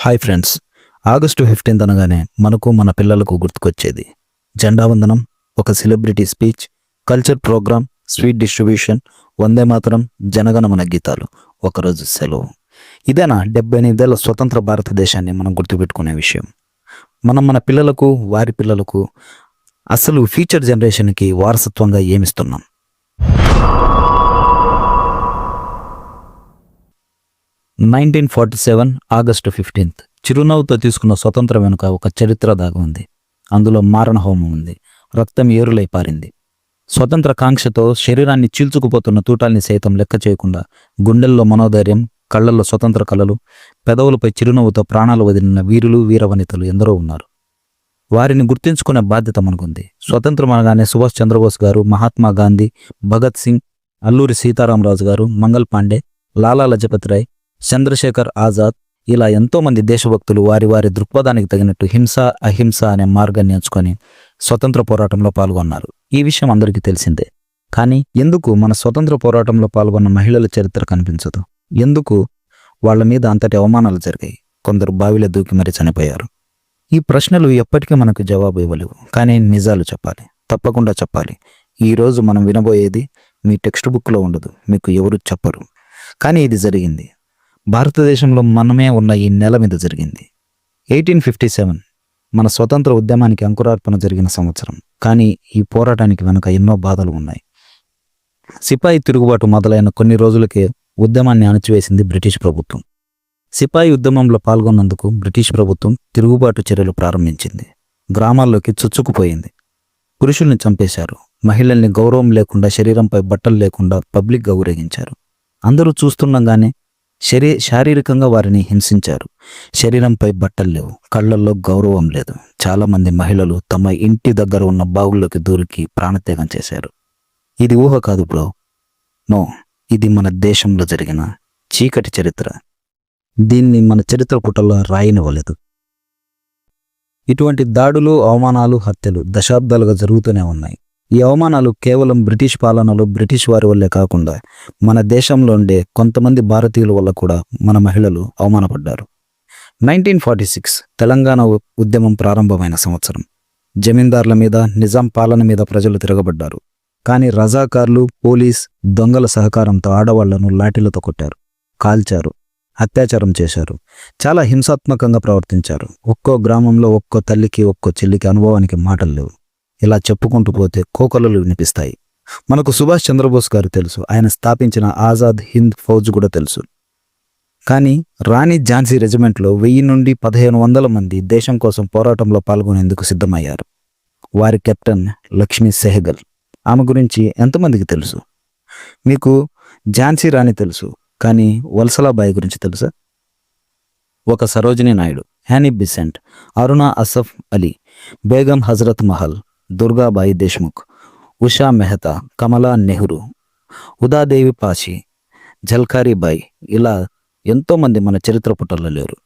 Hi friends. August fifteenth అనగానే మనకు మన పిల్లలకు గుర్తుకొచ్చేది. జెండా వందనం ఒక celebrity speech culture program sweet distribution Vande Mataram Jana Gana Mana గీతాలు. ఒకరోజు సెలవు. ఇదేనా డెబ్బై ఎనిమిదేళ్ళ స్వతంత్ర భారతదేశాన్ని మనం గుర్తుపెట్టుకునే విషయం. మనం మన పిల్లలకు వారి పిల్లలకు అసలు ఫ్యూచర్ జనరేషన్కి వారసత్వంగా ఏమిస్తున్నాం? Nineteen forty seven August fifteenth. చిరునవ్వుతో తీసుకున్న స్వతంత్రం వెనుక ఒక చరిత్ర దాగి ఉంది. అందులో మారణ హోమం ఉంది. రక్తం ఏరులై పారింది. స్వతంత్ర కాంక్షతో శరీరాన్ని చీల్చుకుపోతున్న తూటాల్ని సైతం లెక్క చేయకుండా గుండెల్లో మనోధైర్యం కళ్ళల్లో స్వతంత్ర కళలు పెదవులపై చిరునవ్వుతో ప్రాణాలు వదిలిన వీరులు వీరవనితలు ఎందరో ఉన్నారు. వారిని గుర్తించుకునే బాధ్యత మనకుంది. స్వతంత్రం అనగానే సుభాష్ చంద్రబోస్ గారు మహాత్మా గాంధీ భగత్ సింగ్ అల్లూరి సీతారామరాజు గారు మంగల్ పాండే లాలా లజపతి రాయ్ చంద్రశేఖర్ ఆజాద్ ఇలా ఎంతోమంది దేశభక్తులు వారి వారి దృక్పథానికి తగినట్టు హింస అహింస అనే మార్గాన్ని ఎంచుకొని స్వతంత్ర పోరాటంలో పాల్గొన్నారు. ఈ విషయం అందరికీ తెలిసిందే. కానీ ఎందుకు మన స్వతంత్ర పోరాటంలో పాల్గొన్న మహిళల చరిత్ర కనిపించదు? ఎందుకు వాళ్ళ మీద అంతటి అవమానాలు జరిగాయి? కొందరు బావిలో దూకి మరీ చనిపోయారు. ఈ ప్రశ్నలు ఎప్పటికీ మనకు జవాబు ఇవ్వలేవు. కానీ నిజాలు చెప్పాలి. తప్పకుండా చెప్పాలి. ఈరోజు మనం వినబోయేది మీ టెక్స్ట్ బుక్లో ఉండదు. మీకు ఎవరు చెప్పరు. కానీ ఇది జరిగింది. భారతదేశంలో మనమే ఉన్న ఈ నెల మీద జరిగింది. ఎయిటీన్ ఫిఫ్టీ సెవెన్ మన స్వతంత్ర ఉద్యమానికి అంకురార్పణ జరిగిన సంవత్సరం. కానీ ఈ పోరాటానికి వెనుక ఎన్నో బాధలు ఉన్నాయి. సిపాయి తిరుగుబాటు మొదలైన కొన్ని రోజులకే ఉద్యమాన్ని అణచివేసింది బ్రిటిష్ ప్రభుత్వం. సిపాయి ఉద్యమంలో పాల్గొన్నందుకు బ్రిటిష్ ప్రభుత్వం తిరుగుబాటు చర్యలు ప్రారంభించింది. గ్రామాల్లోకి చొచ్చుకుపోయింది. పురుషుల్ని చంపేశారు. మహిళల్ని గౌరవం లేకుండా శరీరంపై బట్టలు లేకుండా పబ్లిక్గా ఊరేగించారు. అందరూ చూస్తుండగానే శరీ శారీరకంగా వారిని హింసించారు. శరీరంపై బట్టలు లేవు. కళ్ళల్లో గౌరవం లేదు. చాలామంది మహిళలు తమ ఇంటి దగ్గర ఉన్న బావుల్లోకి దూరికి ప్రాణత్యాగం చేశారు. ఇది ఊహ కాదు బ్రో. నో ఇది మన దేశంలో జరిగిన చీకటి చరిత్ర. దీన్ని మన చరిత్ర పుటల్లో రాయనివ్వలేదు. ఇటువంటి దాడులు అవమానాలు హత్యలు దశాబ్దాలుగా జరుగుతూనే ఉన్నాయి. ఈ అవమానాలు కేవలం బ్రిటిష్ పాలనలో బ్రిటిష్ వారి వల్లే కాకుండా మన దేశంలో ఉండే కొంతమంది భారతీయుల వల్ల కూడా మన మహిళలు అవమానపడ్డారు. నైన్టీన్ ఫార్టీ సిక్స్ తెలంగాణ ఉ- ఉద్యమం ప్రారంభమైన సంవత్సరం. జమీందార్ల మీద నిజాం పాలన మీద ప్రజలు తిరగబడ్డారు. కానీ రజాకార్లు పోలీస్ దొంగల సహకారంతో ఆడవాళ్ళను లాఠీలతో కొట్టారు. కాల్చారు. అత్యాచారం చేశారు. చాలా హింసాత్మకంగా ప్రవర్తించారు. ఒక్కో గ్రామంలో ఒక్కో తల్లికి ఒక్కో చెల్లికి అనుభవానికి మాటలు లేవు. ఇలా చెప్పుకుంటూ పోతే కోకలలు వినిపిస్తాయి. మనకు సుభాష్ చంద్రబోస్ గారు తెలుసు ఆయన స్థాపించిన ఆజాద్ హింద్ ఫౌజ్ కూడా తెలుసు. కానీ రాణి ఝాన్సీ రెజిమెంట్లో వెయ్యి నుండి పదిహేను వందల మంది దేశం కోసం పోరాటంలో పాల్గొనేందుకు సిద్ధమయ్యారు. వారి కెప్టెన్ లక్ష్మీ సెహగల్. ఆమె గురించి ఎంతమందికి తెలుసు? మీకు ఝాన్సీ రాణి తెలుసు కానీ వల్సలాబాయి గురించి తెలుసా? ఒక సరోజిని నాయుడు హ్యానీ బిసెంట్ అరుణ అసఫ్ అలీ బేగం హజరత్ మహల్ దుర్గాబాయి దేశ్ముఖ్ ఉషా మెహతా కమలా నెహ్రూ ఉదాదేవి పాషి జల్కారీబాయి ఇలా ఎంతోమంది మన చరిత్ర పుటల్లో లేరు.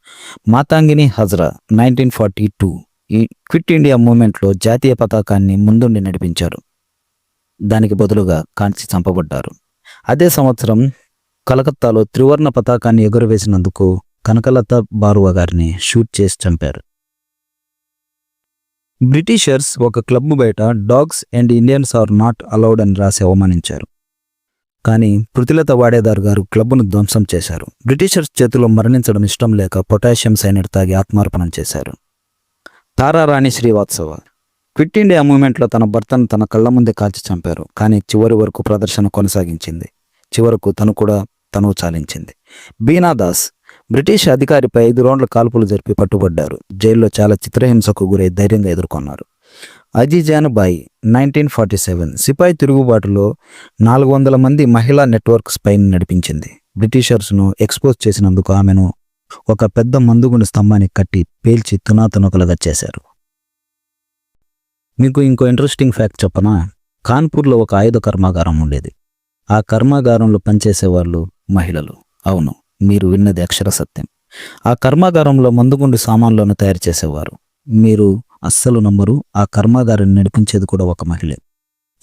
Matangini Hazra nineteen forty two ఈ క్విట్ ఇండియా మూమెంట్లో జాతీయ పతాకాన్ని ముందుండి నడిపించారు. దానికి బదులుగా కాంచి చంపబడ్డారు. అదే సంవత్సరం కలకత్తాలో త్రివర్ణ పతాకాన్ని ఎగురవేసినందుకు కనకలత బారువా గారిని షూట్ చేసి చంపారు. బ్రిటిషర్స్ ఒక క్లబ్ బయట dogs and Indians are not allowed అని రాసి అవమానించారు. కానీ ప్రతిలత వాడేదార్ గారు క్లబ్ను ధ్వంసం చేశారు. బ్రిటిషర్స్ చేతిలో మరణించడం ఇష్టం లేక పొటాషియం సైనైడ్ తాగి ఆత్మార్పణం చేశారు. తారారాణి శ్రీవాత్సవ. క్విట్ ఇండియా మూమెంట్లో తన భర్తను తన కళ్ళ ముందే కాల్చి చంపారు. కానీ చివరి వరకు ప్రదర్శన కొనసాగించింది. చివరకు తను కూడా తను చాలించింది. బీనా దాస్ బ్రిటిష్ అధికారిపై ఐదు రౌండ్ల కాల్పులు జరిపి పట్టుబడ్డారు. జైల్లో చాలా చిత్రహింసకు గురై ధైర్యంగా ఎదుర్కొన్నారు. Azizan Bai nineteen forty seven సిపాయి తిరుగుబాటులో నాలుగు వందల మంది మహిళా నెట్వర్క్స్ స్పైన్ నడిపించింది. బ్రిటిషర్స్ను ఎక్స్పోజ్ చేసినందుకు ఆమెను ఒక పెద్ద మందుగుండు స్తంభానికి కట్టి పేల్చి తునాతునకలుగా చేశారు మీకు ఇంకో ఇంట్రెస్టింగ్ ఫ్యాక్ట్ చెప్పనా? కాన్పూర్లో ఒక ఆయుధ కర్మాగారం ఉండేది. ఆ కర్మాగారంలో పనిచేసే వాళ్ళు మహిళలు. అవును. మీరు విన్నది అక్షర సత్యం. ఆ కర్మాగారంలో మందుగుండు సామాన్లను తయారు చేసేవారు. మీరు అస్సలు నమ్మరు ఆ కర్మాగారాన్ని నడిపించేది కూడా ఒక మహిళే.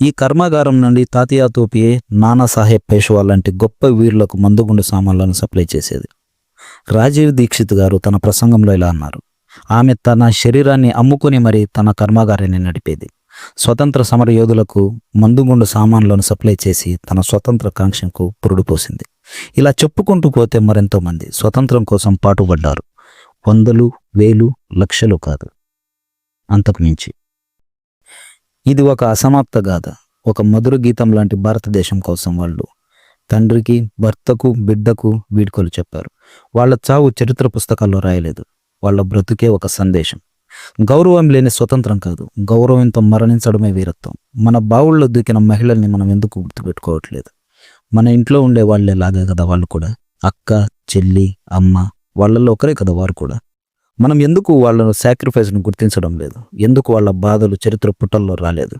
ఈ కర్మాగారం నుండి తాతియా తోపియే నానా సాహెబ్ పేష్వా లాంటి గొప్ప వీరులకు మందుగుండు సామాన్లను సప్లై చేసేది. రాజీవ్ దీక్షిత్ గారు తన ప్రసంగంలో ఇలా అన్నారు. ఆమె తన శరీరాన్ని అమ్ముకుని మరి తన కర్మాగారాన్ని నడిపేది. స్వతంత్ర సమర యోధులకు మందుగుండు సామాన్లను సప్లై చేసి తన స్వతంత్ర కాంక్షకు పురుడు పోసింది ఇలా చెప్పుకుంటూ పోతే మరెంతో మంది స్వతంత్రం కోసం పాటుపడ్డారు. వందలు వేలు లక్షలు కాదు. అంతకు మించి. ఇది ఒక అసమాప్త గాథ. ఒక మధుర గీతం లాంటి భారతదేశం కోసం వాళ్ళు తండ్రికి భర్తకు బిడ్డకు వీడ్కోలు చెప్పారు. వాళ్ళ చావు చరిత్ర పుస్తకాల్లో రాయలేదు. వాళ్ళ బ్రతుకే ఒక సందేశం. గౌరవం లేని స్వతంత్రం కాదు. గౌరవంతో మరణించడమే వీరత్వం. మన బావుల్లో దూకిన మహిళల్ని మనం ఎందుకు గుర్తుపెట్టుకోవట్లేదు? మన ఇంట్లో ఉండే వాళ్ళు ఎలాగే కదా వాళ్ళు కూడా? అక్క చెల్లి అమ్మ వాళ్ళల్లో ఒకరే కదా వారు కూడా? మనం ఎందుకు వాళ్ళ సాక్రిఫైస్ను గుర్తించడం లేదు? ఎందుకు వాళ్ళ బాధలు చరిత్ర పుటల్లో రాలేదు?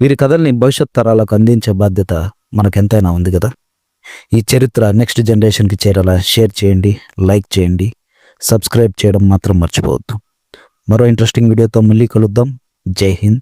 వీరి కథల్ని భవిష్యత్ తరాలకు అందించే బాధ్యత మనకెంతైనా ఉంది కదా? ఈ చరిత్ర నెక్స్ట్ జనరేషన్కి చేరేలా షేర్ చేయండి లైక్ చేయండి సబ్స్క్రైబ్ చేయడం మాత్రం మర్చిపోవద్దు. మరో ఇంట్రెస్టింగ్ వీడియోతో మళ్ళీ కలుద్దాం. జై హింద్.